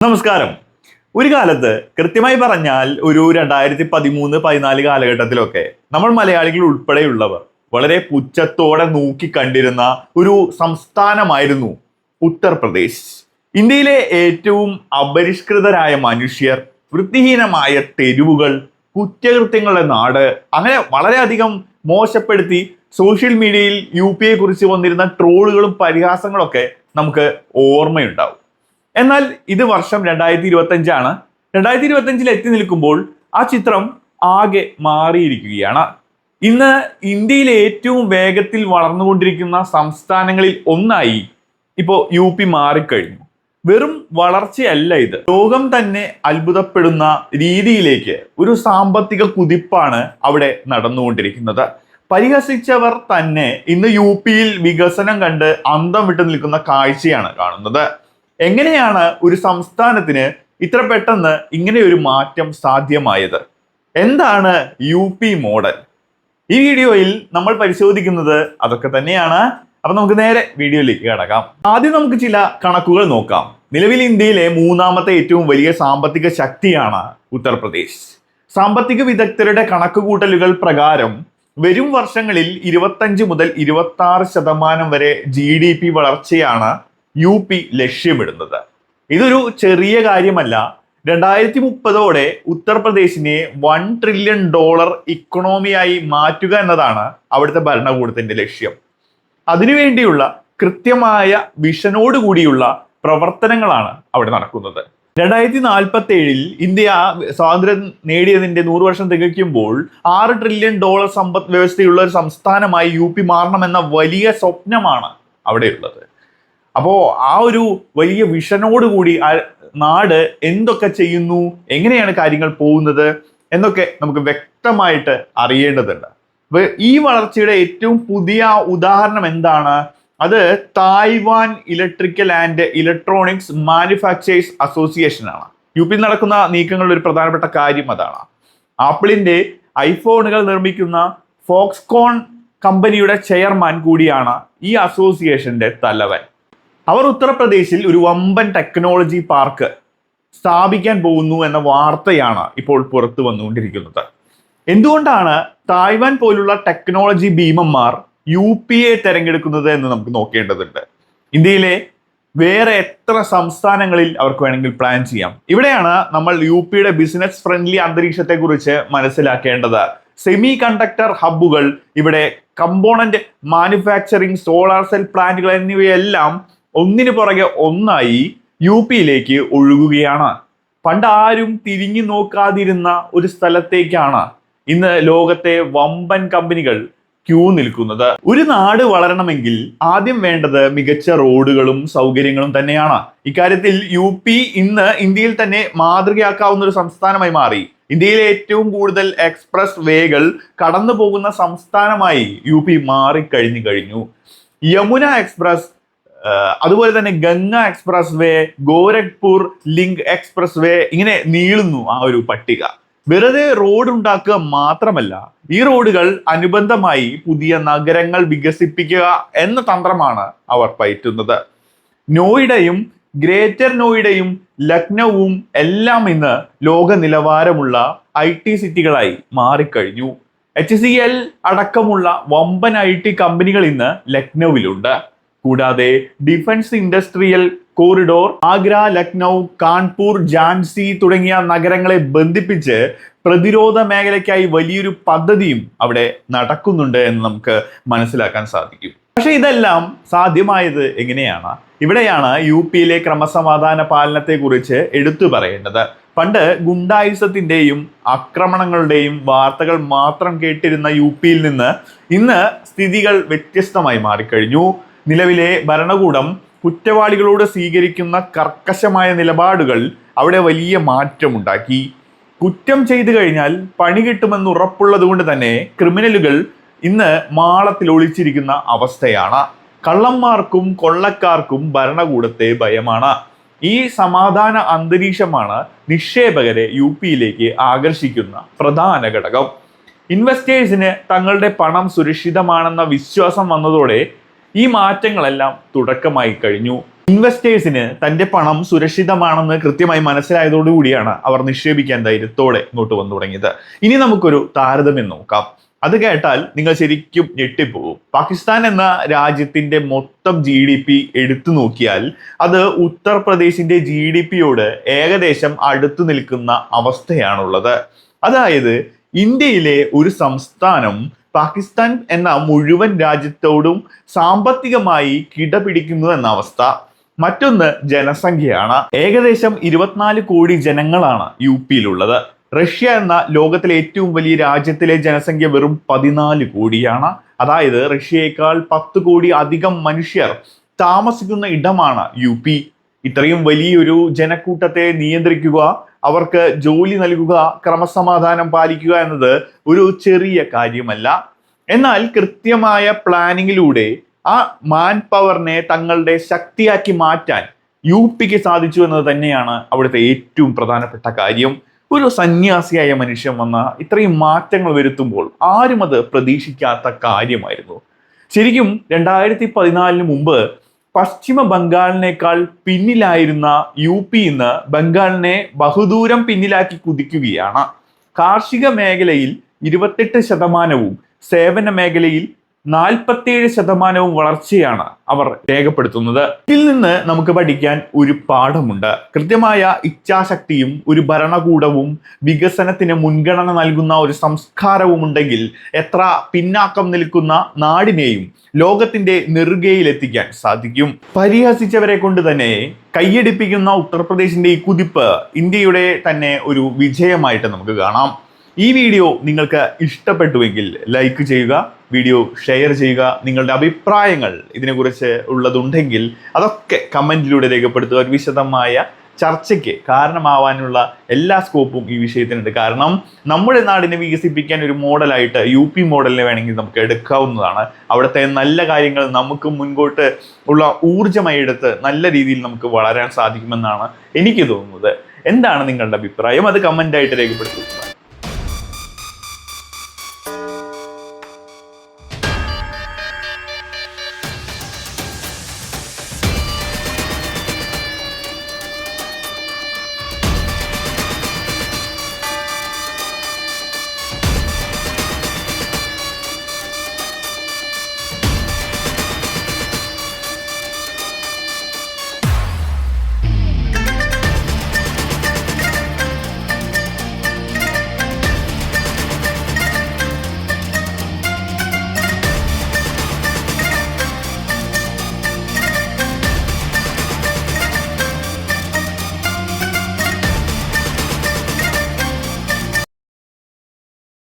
നമസ്കാരം. ഒരു കാലത്ത് കൃത്യമായി പറഞ്ഞാൽ ഒരു രണ്ടായിരത്തി പതിമൂന്ന് പതിനാല് കാലഘട്ടത്തിലൊക്കെ നമ്മൾ മലയാളികൾ ഉൾപ്പെടെയുള്ളവർ വളരെ പുച്ഛത്തോടെ നോക്കി കണ്ടിരുന്ന ഒരു സംസ്ഥാനമായിരുന്നു ഉത്തർപ്രദേശ്. ഇന്ത്യയിലെ ഏറ്റവും അപരിഷ്കൃതരായ മനുഷ്യർ വൃത്തിഹീനമായ തെരുവുകൾ കുറ്റകൃത്യങ്ങളുടെ നാട് അങ്ങനെ വളരെയധികം മോശപ്പെടുത്തി സോഷ്യൽ മീഡിയയിൽ യു പി കുറിച്ച് വന്നിരുന്ന ട്രോളുകളും പരിഹാസങ്ങളൊക്കെ നമുക്ക് ഓർമ്മയുണ്ടാവും. എന്നാൽ ഇത് വർഷം രണ്ടായിരത്തി ഇരുപത്തി അഞ്ചാണ് രണ്ടായിരത്തി ഇരുപത്തി അഞ്ചിൽ എത്തി നിൽക്കുമ്പോൾ ആ ചിത്രം ആകെ മാറിയിരിക്കുകയാണ്. ഇന്ന് ഇന്ത്യയിലെ ഏറ്റവും വേഗത്തിൽ വളർന്നുകൊണ്ടിരിക്കുന്ന സംസ്ഥാനങ്ങളിൽ ഒന്നായി ഇപ്പോൾ യു പി മാറിക്കഴിഞ്ഞു. വെറും വളർച്ചയല്ല ഇത്. ലോകം തന്നെ അത്ഭുതപ്പെടുന്ന രീതിയിലേക്ക് ഒരു സാമ്പത്തിക കുതിപ്പാണ് അവിടെ നടന്നുകൊണ്ടിരിക്കുന്നത്. പരിഹസിച്ചവർ തന്നെ ഇന്ന് യു പിയിൽ വികസനം കണ്ട് അന്തം വിട്ടു നിൽക്കുന്ന കാഴ്ചയാണ് കാണുന്നത്. എങ്ങനെയാണ് ഒരു സംസ്ഥാനത്തിന് ഇത്ര പെട്ടെന്ന് ഇങ്ങനെ ഒരു മാറ്റം സാധ്യമായത്? എന്താണ് യു പി മോഡൽ? ഈ വീഡിയോയിൽ നമ്മൾ പരിശോധിക്കുന്നത് അതൊക്കെ തന്നെയാണ്. അപ്പൊ നമുക്ക് നേരെ വീഡിയോയിലേക്ക് കടക്കാം. ആദ്യം നമുക്ക് ചില കണക്കുകൾ നോക്കാം. നിലവിൽ ഇന്ത്യയിലെ മൂന്നാമത്തെ ഏറ്റവും വലിയ സാമ്പത്തിക ശക്തിയാണ് ഉത്തർപ്രദേശ്. സാമ്പത്തിക വിദഗ്ധരുടെ കണക്കുകൂട്ടലുകൾ പ്രകാരം വരും വർഷങ്ങളിൽ ഇരുപത്തഞ്ച് മുതൽ ഇരുപത്തി ശതമാനം വരെ ജി ഡി പി വളർച്ചയാണ് യു പി ലക്ഷ്യമിടുന്നത്. ഇതൊരു ചെറിയ കാര്യമല്ല. രണ്ടായിരത്തി മുപ്പതോടെ ഉത്തർപ്രദേശിനെ വൺ ട്രില്യൺ ഡോളർ ഇക്കണോമിയായി മാറ്റുക എന്നതാണ് അവിടുത്തെ ഭരണകൂടത്തിന്റെ ലക്ഷ്യം. അതിനുവേണ്ടിയുള്ള കൃത്യമായ വിഷനോട് കൂടിയുള്ള പ്രവർത്തനങ്ങളാണ് അവിടെ നടക്കുന്നത്. രണ്ടായിരത്തി നാൽപ്പത്തി ഏഴിൽ ഇന്ത്യ സ്വാതന്ത്ര്യം നേടിയതിന്റെ നൂറ് വർഷം തികയ്ക്കുമ്പോൾ ആറ് ട്രില്യൺ ഡോളർ സമ്പദ് വ്യവസ്ഥയുള്ള ഒരു സംസ്ഥാനമായി യു പി മാറണമെന്ന വലിയ സ്വപ്നമാണ് അവിടെയുള്ളത്. അപ്പോ ആ ഒരു വലിയ വിഷനോട് കൂടി ആ നാട് എന്തൊക്കെ ചെയ്യുന്നു? എങ്ങനെയാണ് കാര്യങ്ങൾ പോകുന്നത്? എന്നൊക്കെ നമുക്ക് വ്യക്തമായിട്ട് അറിയേണ്ടതുണ്ട്. അപ്പൊ ഈ വളർച്ചയുടെ ഏറ്റവും പുതിയ ഉദാഹരണം എന്താണ്? അത് Taiwan electrical and electronics manufacturers association ആണ്. യു പിയിൽ നടക്കുന്ന നീക്കങ്ങളിൽ ഒരു പ്രധാനപ്പെട്ട കാര്യം അതാണ്. ആപ്പിളിന്റെ ഐഫോണുകൾ നിർമ്മിക്കുന്ന ഫോക്സ്കോൺ കമ്പനിയുടെ ചെയർമാൻ കൂടിയാണ് ഈ അസോസിയേഷന്റെ തലവൻ. അവർ ഉത്തർപ്രദേശിൽ ഒരു വമ്പൻ ടെക്നോളജി പാർക്ക് സ്ഥാപിക്കാൻ പോകുന്നു എന്ന വാർത്തയാണ് ഇപ്പോൾ പുറത്തു വന്നുകൊണ്ടിരിക്കുന്നത്. എന്തുകൊണ്ടാണ് തായ്വാൻ പോലുള്ള ടെക്നോളജി ഭീമന്മാർ യു പി എ തെരഞ്ഞെടുക്കുന്നത് എന്ന് നമുക്ക് നോക്കേണ്ടതുണ്ട്. ഇന്ത്യയിലെ വേറെ എത്ര സംസ്ഥാനങ്ങളിൽ അവർക്ക് വേണമെങ്കിൽ പ്ലാൻ ചെയ്യാം. ഇവിടെയാണ് നമ്മൾ യു പിയുടെ ബിസിനസ് ഫ്രണ്ട്ലി അന്തരീക്ഷത്തെ കുറിച്ച് മനസ്സിലാക്കേണ്ടത്. സെമി കണ്ടക്ടർ ഹബ്ബുകൾ ഇവിടെ കമ്പോണന്റ് മാനുഫാക്ചറിങ് സോളാർ സെൽ പ്ലാന്റുകൾ എന്നിവയെല്ലാം ഒന്നിനു പുറകെ ഒന്നായി യു പിയിലേക്ക് ഒഴുകുകയാണ്. പണ്ട് ആരും തിരിഞ്ഞു നോക്കാതിരുന്ന ഒരു സ്ഥലത്തേക്കാണ് ഇന്ന് ലോകത്തെ വമ്പൻ കമ്പനികൾ ക്യൂ നിൽക്കുന്നത്. ഒരു നാട് വളരണമെങ്കിൽ ആദ്യം വേണ്ടത് മികച്ച റോഡുകളും സൗകര്യങ്ങളും തന്നെയാണ്. ഇക്കാര്യത്തിൽ യു പി ഇന്ന് ഇന്ത്യയിൽ തന്നെ മാതൃകയാക്കാവുന്ന ഒരു സംസ്ഥാനമായി മാറി. ഇന്ത്യയിലെ ഏറ്റവും കൂടുതൽ എക്സ്പ്രസ് വേകൾ കടന്നു പോകുന്ന സംസ്ഥാനമായി യു പി മാറിക്കഴിഞ്ഞു കഴിഞ്ഞു. യമുന എക്സ്പ്രസ് അതുപോലെ തന്നെ Ganga expressway Gorakhpur link expressway ഇങ്ങനെ നീളുന്നു ആ ഒരു പട്ടിക. വെറുതെ റോഡ് ഉണ്ടാക്കുക മാത്രമല്ല ഈ റോഡുകൾ അനുബന്ധമായി പുതിയ നഗരങ്ങൾ വികസിപ്പിക്കുക എന്ന തന്ത്രമാണ് അവർ പയറ്റുന്നത്. നോയിഡയും ഗ്രേറ്റർ നോയിഡയും ലക്നൌവും എല്ലാം ഇന്ന് ലോക നിലവാരമുള്ള ഐ ടി സിറ്റികളായി മാറിക്കഴിഞ്ഞു. എച്ച് സി എൽ അടക്കമുള്ള വമ്പൻ ഐ ടി കമ്പനികൾ ഇന്ന് ലക്നൌവിലുണ്ട്. കൂടാതെ defence industrial corridor Agra Lucknow Kanpur Jhansi തുടങ്ങിയ നഗരങ്ങളെ ബന്ധിപ്പിച്ച് പ്രതിരോധ മേഖലയ്ക്കായി വലിയൊരു പദ്ധതിയും അവിടെ നടക്കുന്നുണ്ട് എന്ന് നമുക്ക് മനസ്സിലാക്കാൻ സാധിക്കും. പക്ഷെ ഇതെല്ലാം സാധ്യമായത് എങ്ങനെയാണ്? ഇവിടെയാണ് യു പിയിലെ ക്രമസമാധാന പാലനത്തെ കുറിച്ച് എടുത്തു പറയേണ്ടത്. പണ്ട് ഗുണ്ടായുസത്തിന്റെയും ആക്രമണങ്ങളുടെയും വാർത്തകൾ മാത്രം കേട്ടിരുന്ന യു പിയിൽ നിന്ന് ഇന്ന് സ്ഥിതികൾ വ്യത്യസ്തമായി മാറിക്കഴിഞ്ഞു. നിലവിലെ ഭരണകൂടം കുറ്റവാളികളോട് സ്വീകരിക്കുന്ന കർക്കശമായ നിലപാടുകൾ അവിടെ വലിയ മാറ്റമുണ്ടാക്കി. കുറ്റം ചെയ്തു കഴിഞ്ഞാൽ പണി കിട്ടുമെന്ന് ഉറപ്പുള്ളത് കൊണ്ട് തന്നെ ക്രിമിനലുകൾ ഇന്ന് മാളത്തിൽ ഒളിച്ചിരിക്കുന്ന അവസ്ഥയാണ്. കള്ളന്മാർക്കും കൊള്ളക്കാർക്കും ഭരണകൂടത്തെ ഭയമാണ്. ഈ സമാധാന അന്തരീക്ഷമാണ് നിക്ഷേപകരെ യു പിയിലേക്ക് ആകർഷിക്കുന്ന പ്രധാന ഘടകം. ഇൻവെസ്റ്റേഴ്സിന് തങ്ങളുടെ പണം സുരക്ഷിതമാണെന്ന വിശ്വാസം വന്നതോടെ ഈ മാറ്റങ്ങളെല്ലാം തുടക്കമായി കഴിഞ്ഞു. ഇൻവെസ്റ്റേഴ്സിന് തന്റെ പണം സുരക്ഷിതമാണെന്ന് കൃത്യമായി മനസ്സിലായതോടുകൂടിയാണ് അവർ നിക്ഷേപിക്കാൻ ധൈര്യത്തോടെ ഇങ്ങോട്ട് വന്നു തുടങ്ങിയത്. ഇനി നമുക്കൊരു താരതമ്യം നോക്കാം. അത് കേട്ടാൽ നിങ്ങൾ ശരിക്കും ഞെട്ടിപ്പോകും. പാകിസ്ഥാൻ എന്ന രാജ്യത്തിന്റെ മൊത്തം ജി ഡി പി എടുത്തു നോക്കിയാൽ അത് ഉത്തർപ്രദേശിന്റെ ജി ഡി പിയോട് ഏകദേശം അടുത്തു നിൽക്കുന്ന അവസ്ഥയാണുള്ളത്. അതായത് ഇന്ത്യയിലെ ഒരു സംസ്ഥാനം പാകിസ്ഥാൻ എന്ന മുഴുവൻ രാജ്യത്തോടും സാമ്പത്തികമായി കിടപിടിക്കുന്നു എന്ന അവസ്ഥ. മറ്റൊന്ന് ജനസംഖ്യയാണ്. ഏകദേശം ഇരുപത്തിനാല് കോടി ജനങ്ങളാണ് യു പിയിലുള്ളത് റഷ്യ എന്ന ലോകത്തിലെ ഏറ്റവും വലിയ രാജ്യത്തിലെ ജനസംഖ്യ വെറും പതിനാല് കോടിയാണ്. അതായത് റഷ്യയേക്കാൾ പത്ത് കോടി അധികം മനുഷ്യർ താമസിക്കുന്ന ഇടമാണ് യു പി ഇത്രയും വലിയൊരു ജനക്കൂട്ടത്തെ നിയന്ത്രിക്കുക അവർക്ക് ജോലി നൽകുക ക്രമസമാധാനം പാലിക്കുക എന്നത് ഒരു ചെറിയ കാര്യമല്ല. എന്നാൽ കൃത്യമായ പ്ലാനിങ്ങിലൂടെ ആ മാൻ പവറിനെ തങ്ങളുടെ ശക്തിയാക്കി മാറ്റാൻ യു പിക്ക് സാധിച്ചു എന്നത് തന്നെയാണ് അവിടുത്തെ ഏറ്റവും പ്രധാനപ്പെട്ട കാര്യം. ഒരു സന്യാസിയായ മനുഷ്യൻ വന്ന ഇത്രയും മാറ്റങ്ങൾ വരുത്തുമ്പോൾ ആരും അത് പ്രതീക്ഷിക്കാത്ത കാര്യമായിരുന്നു. ശരിക്കും രണ്ടായിരത്തി പതിനാലിന് മുമ്പ് പശ്ചിമ ബംഗാളിനേക്കാൾ പിന്നിലായിരുന്ന യു പി ഇന്ന് ബംഗാളിനെ ബഹുദൂരം പിന്നിലാക്കി കുതിക്കുകയാണ്. കാർഷിക മേഖലയിൽ ഇരുപത്തെട്ട് ശതമാനവും സേവന മേഖലയിൽ നാൽപ്പത്തിയേഴ് ശതമാനവും വളർച്ചയാണ് അവർ രേഖപ്പെടുത്തുന്നത്. ഇതിൽ നിന്ന് നമുക്ക് പഠിക്കാൻ ഒരു പാഠമുണ്ട്. കൃത്യമായ ഇച്ഛാശക്തിയും ഒരു ഭരണകൂടവും വികസനത്തിന് മുൻഗണന നൽകുന്ന ഒരു സംസ്കാരവും ഉണ്ടെങ്കിൽ എത്ര പിന്നാക്കം നിൽക്കുന്ന നാടിനെയും ലോകത്തിന്റെ നെറുകയിലെത്തിക്കാൻ സാധിക്കും. പരിഹസിച്ചവരെ കൊണ്ട് തന്നെ കയ്യടിപ്പിക്കുന്ന ഉത്തർപ്രദേശിന്റെ ഈ കുതിപ്പ് ഇന്ത്യയുടെ തന്നെ ഒരു വിജയമായിട്ട് നമുക്ക് കാണാം. ഈ വീഡിയോ നിങ്ങൾക്ക് ഇഷ്ടപ്പെട്ടുവെങ്കിൽ ലൈക്ക് ചെയ്യുക വീഡിയോ ഷെയർ ചെയ്യുക നിങ്ങളുടെ അഭിപ്രായങ്ങൾ ഇതിനെക്കുറിച്ച് ഉള്ളതുണ്ടെങ്കിൽ അതൊക്കെ കമന്റിലൂടെ രേഖപ്പെടുത്തുക. ഒരു വിശദമായ ചർച്ചയ്ക്ക് കാരണമാവാനുള്ള എല്ലാ സ്കോപ്പും ഈ വിഷയത്തിനുണ്ട്. കാരണം നമ്മുടെ നാടിനെ വികസിപ്പിക്കാൻ ഒരു മോഡലായിട്ട് യു പി മോഡലിനെ വേണമെങ്കിൽ നമുക്ക് എടുക്കാവുന്നതാണ്. അവിടുത്തെ നല്ല കാര്യങ്ങൾ നമുക്ക് മുൻപോട്ട് ഉള്ള ഊർജമായി എടുത്ത് നല്ല രീതിയിൽ നമുക്ക് വളരാൻ സാധിക്കുമെന്നാണ് എനിക്ക് തോന്നുന്നത്. എന്താണ് നിങ്ങളുടെ അഭിപ്രായം? അത് കമന്റായിട്ട് രേഖപ്പെടുത്തുക